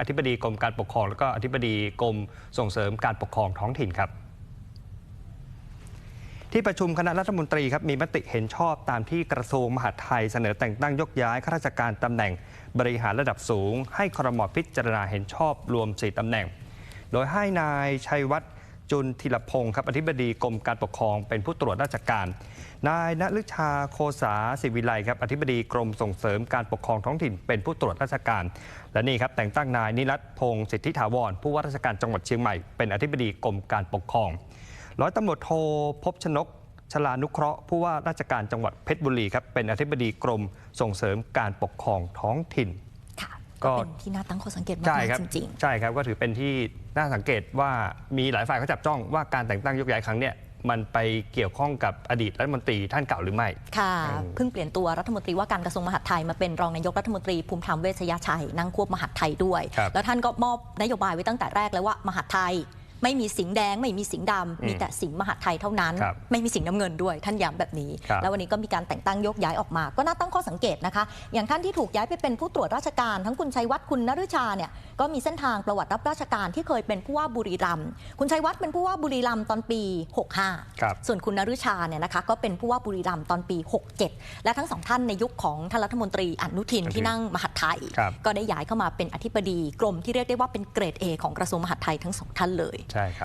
อธิบดีกรมการปกครองแล้วก็อธิบดีกรมส่งเสริมการปกครองท้องถิ่นครับ ที่ประชุมคณะรัฐมนตรีครับมีมติเห็นชอบตามที่กระทรวงมหาดไทยเสนอแต่งตั้งยกย้ายข้าราชการตำแหน่ง บริหารระดับสูง ให้ครมพิจารณาเห็นชอบรวม 4ตำแหน่ง โดยให้นายชัยวัฒน์ จุนทิลพงศ์ครับอธิบดีกรมการปกครองเป็นผู้ตรวจราชการ นายณฤชาโคสาศิวิไลครับอธิบดีกรมส่งเสริมการปกครองท้องถิ่นเป็นผู้ตรวจราชการ และนี่ครับแต่งตั้งนายนิรัตพงศ์สิทธิถาวรผู้ว่าราชการจังหวัดเชียงใหม่เป็นอธิบดีกรมการปกครองร้อยตำรวจโทพบชนกชลานุเคราะห์ผู้ว่าราชการจังหวัดเพชรบุรีครับเป็นอธิบดีกรมส่งเสริมการปกครองท้องถิ่น ก็ก็เป็นที่น่าตั้งข้อสังเกตมาใช่กครับๆจริงใช่ครับก็ถือเป็นที่น่าสังเกตว่ามีหลายฝ่ายเขาจับจ้องว่าการแต่งตั้งยกย้ายครั้งเนี้ยมันไปเกี่ยวข้องกับอดีตรัฐมนตรีท่านเก่าหรือไม่ๆค่ะอืมเพิ่งเปลี่ยนตัวรัฐมนตรีว่าการกระทรวงมหาดไทยมาเป็นรองนายกรัฐมนตรีภูมิธรรมเวชยชัยนั่งควบมหาดไทยด้วยครับแล้วท่านก็มอบนโยบายไว้ตั้งแต่แรกแล้วว่ามหาดไทย ไม่มีสิงห์แดง ไม่มีสิงห์ดำมีแต่สิงห์มหาดไทยเท่านั้น ครับไม่มีสิงห์น้ำเงินด้วยท่านย้ำแบบนี้ ครับ แล้ววันนี้ก็มีการแต่งตั้งยกย้ายออกมา ก็น่าตั้งข้อสังเกตนะคะ อย่างท่านที่ถูกย้ายไปเป็นผู้ตรวจราชการทั้งคุณชัยวัฒน์คุณนฤชาเนี่ยก็มีเส้นทางประวัติรับราชการที่เคยเป็นผู้ว่าบุรีรัมย์คุณชัยวัฒน์เป็นผู้ว่าบุรีรัมย์ตอนปี 65 ครับ ส่วนคุณนฤชาเนี่ยนะคะก็เป็นผู้ว่าบุรีรัมย์ตอนปี 67 และทั้งสองท่านในยุคของท่านรัฐมนตรีอนุทินอนุทินที่นั่งมหาดไทย ครับ ก็ได้ย้ายเข้ามาเป็นอธิบดีกรมที่เรียกได้ว่าเป็นเกรด A ของกระทรวงมหาดไทยทั้งสองท่านเลยใช่ครับ